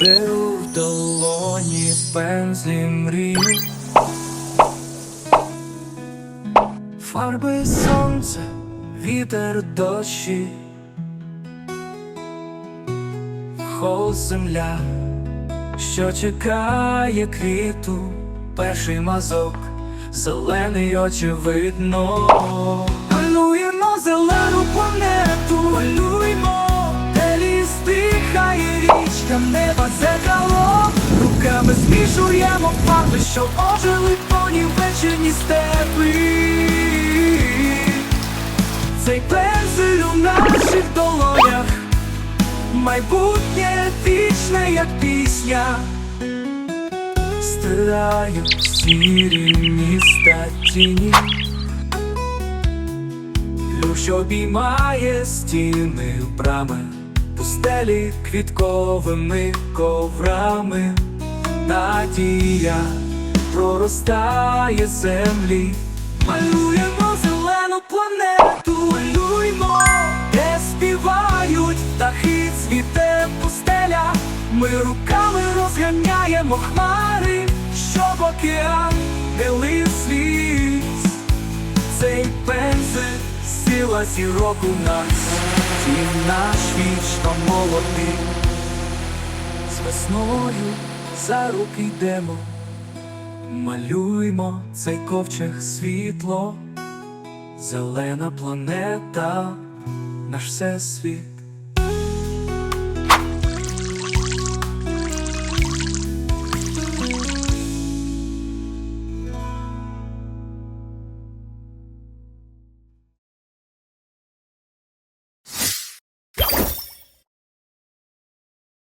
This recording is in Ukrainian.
Беру в долоні пензлі мрію Фарби сонце, вітер дощі, Холод земля, що чекає квіту, перший мазок, зелений очевидно. Малюємо зелену планету, зеркало, руками змішуємо фарби, що ожили поні вечірні степи. Цей пензель у наших долонях, майбутнє вічне, як пісня. Стираю сірі міста тіні, Плющ обіймає стіни брами, пустелі квітковими коврами, надія проростає землі, малюємо зелену планету, малюємо, де співають птахи, цвіте пустеля. Ми руками розганяємо хмари, щоб океан не лив сила зірок у нас, Тім наш вічно молодий. З весною за руки йдемо, малюймо цей ковчег світло, зелена планета, наш всесвіт.